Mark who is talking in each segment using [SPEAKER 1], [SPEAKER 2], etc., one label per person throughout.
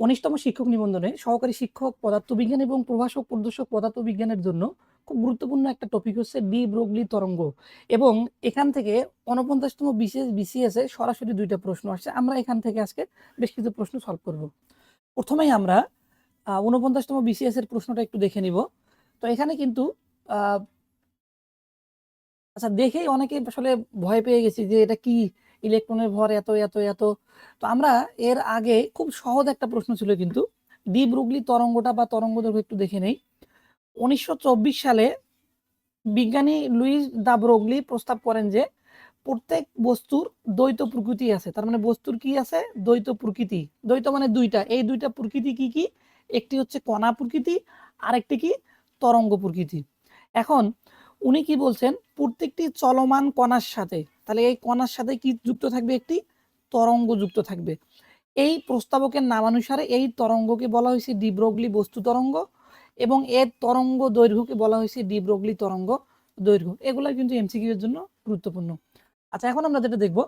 [SPEAKER 1] উনিশতম শিক্ষক নিবন্ধনে সহকারী শিক্ষক, পদার্থবিজ্ঞান এবং প্রভাষক, প্রদর্শক পদার্থবিজ্ঞানের জন্য খুব গুরুত্বপূর্ণ একটা টপিক হচ্ছে ডি ব্রোগলি তরঙ্গ। এবং এখান থেকে উনপঞ্চাশতম বিশেষ বিসিএস সরাসরি দুইটা প্রশ্ন আসছে। আমরা এখান থেকে আজকে বেশ কিছু প্রশ্ন সলভ করব। প্রথমেই আমরা উনপঞ্চাশতম বিসিএস এর প্রশ্নটা একটু দেখে নিব। তো এখানে কিন্তু আচ্ছা দেখেই অনেকে আসলে ভয় পেয়ে গেছি যে এটা কি? ইলেকট্রনের ভর এত এত এত। তো আমরা এর আগে খুব সহজ একটা প্রশ্ন ছিল কিন্তু ডি ব্রুগলি তরঙ্গটা বা তরঙ্গ দৈর্ঘ্য একটু দেখে নেই। উনিশশো চব্বিশ সালে বিজ্ঞানী লুইস দা ব্রোগলি প্রস্তাব করেন যে, প্রত্যেক বস্তুর দ্বৈত প্রকৃতি আছে। তার মানে বস্তুর কি আছে? দ্বৈত প্রকৃতি। দ্বৈত মানে দুইটা। এই দুইটা প্রকৃতি কি কি? একটি হচ্ছে কণা প্রকৃতি আর একটি কি? তরঙ্গ প্রকৃতি। এখন উনি কি বলছেন? প্রত্যেকটি চলমান কণার সাথে, তাহলে এই কণার সাথে কি যুক্ত থাকবে একটি? তরঙ্গ যুক্ত থাকবে। এই প্রস্তাবকের নামানুসারে এই তরঙ্গকে বলা হয়েছে ডিব্রোগলি বস্তু তরঙ্গ এবং এর তরঙ্গ দৈর্ঘ্যকে বলা হয়েছে ডিব্রোগলি তরঙ্গ দৈর্ঘ্য। এগুলো কিন্তু এমসিকিউ এর জন্য গুরুত্বপূর্ণ। আচ্ছা এখন আমরা যেটা দেখব,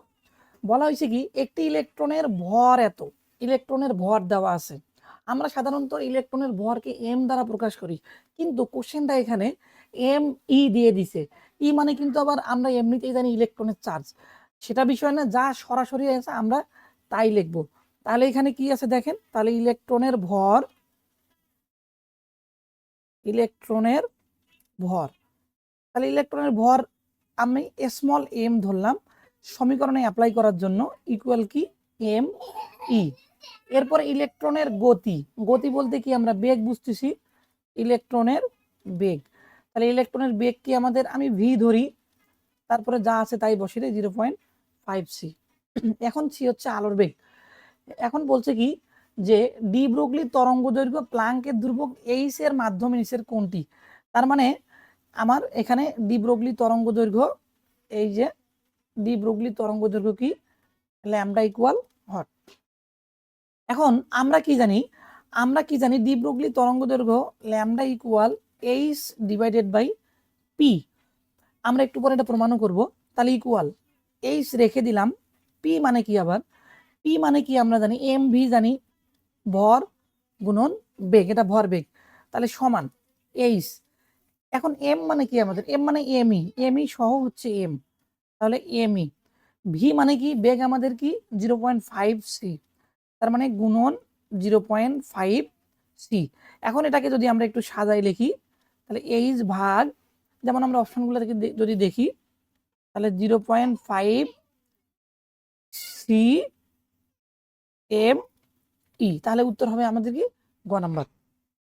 [SPEAKER 1] বলা হয়েছে কি, একটি ইলেকট্রনের ভর এত, ইলেকট্রনের ভর দেওয়া আছে। আমরা সাধারণত ইলেকট্রনের ভরকে এম দ্বারা প্রকাশ করি। কিন্তু কোশ্চেনটা এখানে এম ই দিয়ে দিছে। ই মানে কিন্তু আবার আমরা এমনিতেই জানি ইলেকট্রনের চার্জ সেটা বিষয় না, যা সরাসরি আছে আমরা তাই লিখব। তাহলে এখানে কি আছে দেখেন? তাহলে ইলেকট্রনের ভর ইলেকট্রনের ভর। তাহলে ইলেকট্রনের ভর আমি স্মল এম ধরলাম। সমীকরণে অ্যাপ্লাই করার জন্য ইকুয়াল কি? এম ই এরপরে ইলেকট্রনের গতি। গতি বলতে কি? আমরা বেগ বুঝতেছি। ইলেকট্রনের বেগ। তাহলে ইলেকট্রনের বেগ কি আমাদের? আমি ভি ধরি। তারপরে যা আছে তাই বসিয়ে জিরো পয়েন্ট ফাইভ সি এখন সি হচ্ছে আলোর বেগ। এখন বলছে কি? যে ডি ব্রোগলি তরঙ্গ দৈর্ঘ্য প্লাঙ্কের ধ্রুবক এইচ এর মাধ্যমে নিচের কোনটি তার মানে আমার এখানে ডি ব্রোগলি তরঙ্গ দৈর্ঘ্য, এই যে ডি ব্রোগলি তরঙ্গ দৈর্ঘ্য কি? ল্যামডা ইকুয়াল এখন আমরা কি জানি? আমরা কি জানি ডি ব্রোগলি তরঙ্গ দৈর্ঘ্য lambda equal H divided by P আমরা একটু পরে এটা প্রমাণও করব। তাহলে ইকুয়াল এইচ রেখে দিলাম। পি মানে কি আবার? পি মানে কি আমরা জানি? এম ভি জানি ভর গুণন বেগ, এটা ভর বেগ। তাহলে সমান এইচ এখন এম মানে কি আমাদের? এম মানে এমই এমই সহ হচ্ছে এম তাহলে এমই ভি মানে কি? বেগ আমাদের কি? জিরো পয়েন্ট ফাইভ সি তার মানে গুণন জিরো পয়েন্ট ফাইভ সি। এখন এটাকে যদি আমরা একটু সাজাই লিখি, তাহলে এইচ ভাগ, যেমন আমরা অপশনগুলো থেকে যদি দেখি, তাহলে zero point five C M E. তাহলে উত্তর হবে আমাদের কি? গ নাম্বার।